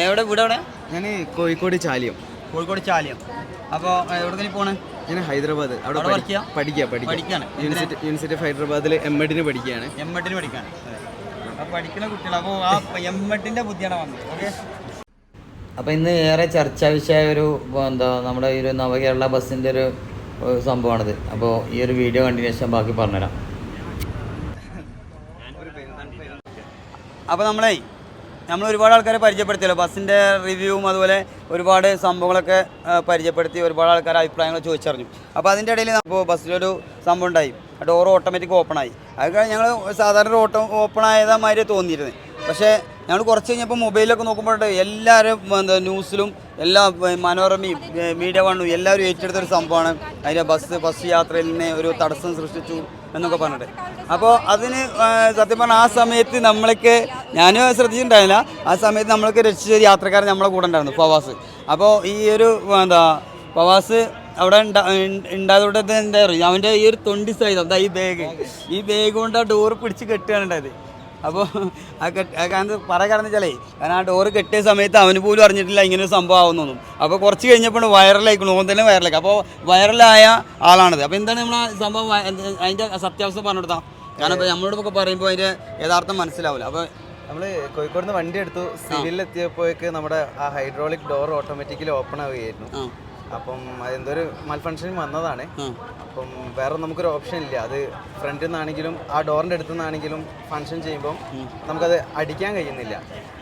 എവിടെ വീട് എവിടെ ഞാൻ കോഴിക്കോട് ചാലിയം. കോഴിക്കോട് ചാലിയം. അപ്പോൾ എവിടെ പോണേ? ഞാൻ ഹൈദരാബാദ്. അവിടെ? പഠിക്കുക പഠിക്കുക പഠിക്കാണ്. യൂണിവേഴ്സിറ്റി യൂണിവേഴ്സിറ്റി ഓഫ് ഹൈദരാബാദിൽ എം എഡിന് പഠിക്കുകയാണ് എം എഡിന് പഠിക്കുകയാണ് അപ്പോൾ പഠിക്കുന്ന കുട്ടികൾ അപ്പോൾ ആ എം എഡിന്റെ ബുദ്ധിയാണ് വന്നത്. ഓക്കെ? അപ്പോൾ ഇന്ന് ഏറെ ചർച്ചാ വിഷയമായ ഒരു എന്താ നമ്മുടെ ഈ ഒരു നവകേരള ബസ്സിന്റെ ഒരു സംഭവമാണിത്. അപ്പോൾ ഈ ഒരു വീഡിയോ കണ്ടിന്യൂഷൻ ശേഷം ബാക്കി പറഞ്ഞുതരാം. അപ്പോൾ നമ്മളേ നമ്മൾ ഒരുപാട് ആൾക്കാരെ പരിചയപ്പെടുത്തിയല്ലോ. ബസ്സിന്റെ റിവ്യൂവും അതുപോലെ ഒരുപാട് സംഭവങ്ങളൊക്കെ പരിചയപ്പെടുത്തി ഒരുപാട് ആൾക്കാരെ അഭിപ്രായങ്ങൾ ചോദിച്ചറിഞ്ഞു. അപ്പോൾ അതിന്റെ ഇടയിൽ ഇപ്പോൾ ബസ്സിലൊരു സംഭവം ഉണ്ടായി. ഡോർ ഓട്ടോമാറ്റിക് ഓപ്പൺ ആയി. അത് ഞങ്ങൾ സാധാരണ ഓട്ടോ ഓപ്പൺ ആയതാ മാതിരി തോന്നിയിരുന്നത് പക്ഷേ ഞങ്ങൾ കുറച്ച് കഴിഞ്ഞപ്പോൾ മൊബൈലൊക്കെ നോക്കുമ്പോൾ എല്ലാവരും എന്താ ന്യൂസിലും എല്ലാ മനോരമയും മീഡിയ വണ്ണും എല്ലാവരും ഏറ്റെടുത്തൊരു സംഭവമാണ്. അതിന്റെ ബസ് ബസ് യാത്രയിൽ തന്നെ ഒരു തടസ്സം സൃഷ്ടിച്ചു എന്നൊക്കെ പറഞ്ഞിട്ട്. അപ്പോൾ അതിന് സത്യം പറഞ്ഞാൽ ആ സമയത്ത് നമ്മളൊക്കെ ഞാനും ശ്രദ്ധിച്ചിട്ടുണ്ടായില്ല ആ സമയത്ത് നമ്മളൊക്കെ രക്ഷിച്ച യാത്രക്കാരൻ നമ്മളെ കൂടെ ഉണ്ടായിരുന്നു ഫവാസ്. അപ്പോൾ ഈ ഒരു എന്താ ഫവാസ് അവിടെ ഉണ്ടാ- ഉണ്ട- ഉണ്ടായതുകൊണ്ട് എന്താ പറയുക അവന്റെ ഈ ഒരു തൊണ്ടി സൈഡ് അതാ ഈ ബാഗ് ഈ ബാഗ് കൊണ്ട് ആ ഡോറ് പിടിച്ച് കെട്ടുകയാണ് ഉണ്ടായത്. അപ്പോൾ ആ കെട്ട് ആ കാരണം പറ കാരണം വെച്ചാലേ കാരണം ആ ഡോറ് കെട്ടിയ സമയത്ത് അവന് പോലും അറിഞ്ഞിട്ടില്ല ഇങ്ങനെ ഒരു സംഭവം ആവുന്നൊന്നും. അപ്പോൾ കുറച്ച് കഴിഞ്ഞപ്പോൾ വൈറലായിക്കണം ഓൻ തന്നെ വൈറലായി. അപ്പോൾ വൈറലായ ആളാണത്. അപ്പോൾ എന്താണ് നമ്മൾ ആ സംഭവം അതിന്റെ സത്യാവസ്ഥ പറഞ്ഞെടുത്താ കാരണം ഇപ്പോൾ നമ്മളോടൊക്കെ പറയുമ്പോൾ അതിന്റെ യഥാർത്ഥം മനസ്സിലാവില്ല അപ്പോൾ നമ്മൾ കോഴിക്കോട് നിന്ന് വണ്ടി എടുത്തു സിവിലിൽ എത്തിയപ്പോഴേക്ക് നമ്മുടെ ആ ഹൈഡ്രോളിക് ഡോർ ഓട്ടോമാറ്റിക്കലി ഓപ്പൺ ആവുകയായിരുന്നു. അപ്പം അതെന്തോ ഒരു മൽഫങ്ഷൻ വന്നതാണ് അപ്പം വേറെ നമുക്കൊരു ഓപ്ഷൻ ഇല്ല. അത് ഫ്രണ്ടിൽ നിന്നാണെങ്കിലും ആ ഡോറിന്റെ അടുത്തു നിന്നാണെങ്കിലും ഫങ്ഷൻ ചെയ്യുമ്പം നമുക്കത് അടിക്കാൻ കഴിയുന്നില്ല.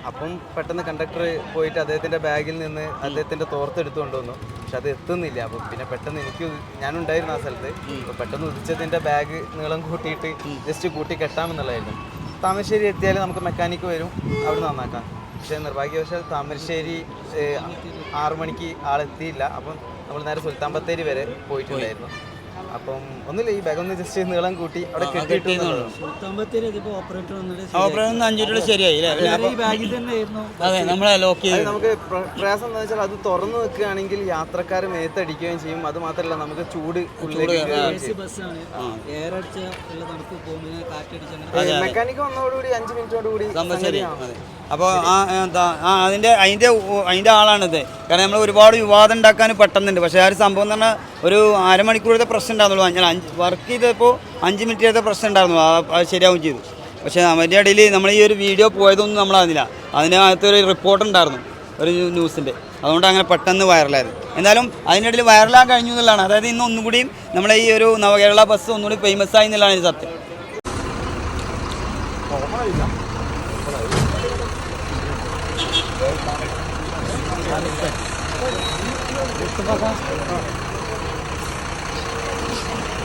അപ്പം പെട്ടെന്ന് കണ്ടക്ടർ പോയിട്ട് അദ്ദേഹത്തിന്റെ ബാഗിൽ നിന്ന് അദ്ദേഹത്തിന്റെ തോർത്തെടുത്ത് കൊണ്ടുവന്നു പക്ഷെ അത് എത്തുന്നില്ല. അപ്പം പിന്നെ പെട്ടെന്ന് എനിക്ക് ഞാനുണ്ടായിരുന്നു ആ സ്ഥലത്ത്. അപ്പോൾ പെട്ടെന്ന് ഉദിച്ചതിന്റെ ബാഗ് നീളം കൂട്ടിയിട്ട് ജസ്റ്റ് കൂട്ടി കെട്ടാമെന്നുള്ളതായിരുന്നു. താമരശ്ശേരി എത്തിയാൽ നമുക്ക് മെക്കാനിക്ക് വരും. അവിടെ നന്നാക്കാം. പക്ഷേ നിർഭാഗ്യവശാൽ താമരശ്ശേരി ആറു മണിക്ക് ആളെത്തിയില്ല. അപ്പം നമ്മൾ നേരെ സുൽത്താൻ ബത്തേരി വരെ പോയിട്ടുണ്ടായിരുന്നു. അപ്പം ഒന്നുമില്ല ഈ ബാഗ് ഒന്ന് ജസ്റ്റ് നീളം കൂട്ടി അവിടെ കെട്ടിയിട്ട് ഓപ്പറേഷൻ അഞ്ചു രൂപ ശരിയായി. അതെ നമ്മളെ ലോക്ക് ചെയ്ത്. നമുക്ക് പ്രയാസം എന്താ വെച്ചാൽ അത് തുറന്നു വെക്കുകയാണെങ്കിൽ യാത്രക്കാർ മേത്തടിക്കുകയും ചെയ്യും. അത് മാത്രമല്ല നമുക്ക് ചൂട് മെക്കാനിക്ക് വന്നതോടുകൂടി അഞ്ച് മിനിറ്റോടുകൂടി അപ്പോൾ ആ എന്താ അതിന്റെ അതിന്റെ അതിന്റെ ആളാണിത്. കാരണം നമ്മൾ ഒരുപാട് വിവാദം ഉണ്ടാക്കാൻ പെട്ടെന്നുണ്ട്. പക്ഷേ ആ ഒരു സംഭവം എന്ന് പറഞ്ഞാൽ ഒരു അരമണിക്കൂറത്തെ പ്രശ്നം ഉണ്ടായിരുന്നുള്ളൂ. ഞാൻ അഞ്ച് വർക്ക് ചെയ്തപ്പോൾ അഞ്ച് മിനിറ്റത്തെ പ്രശ്നം ഉണ്ടായിരുന്നു. അത് ശരിയാവും ചെയ്തു. പക്ഷേ അതിന്റെ ഇടയിൽ നമ്മൾ ഈ ഒരു വീഡിയോ പോയതൊന്നും നമ്മളറിഞ്ഞില്ല അതിനകത്ത് ഒരു റിപ്പോർട്ട് ഉണ്ടായിരുന്നു ഒരു ന്യൂസിന്റെ അതുകൊണ്ട് അങ്ങനെ പെട്ടെന്ന് വൈറലായത് എന്തായാലും അതിനിടയിൽ വൈറലാകാൻ കഴിഞ്ഞു എന്നുള്ളതാണ്. അതായത് ഇന്ന് ഒന്നുകൂടിയും നമ്മളെ ഈ ഒരു നവകേരള ബസ് ഒന്നുകൂടി ഫേമസ് ആയി എന്നുള്ളതാണ് Thank you.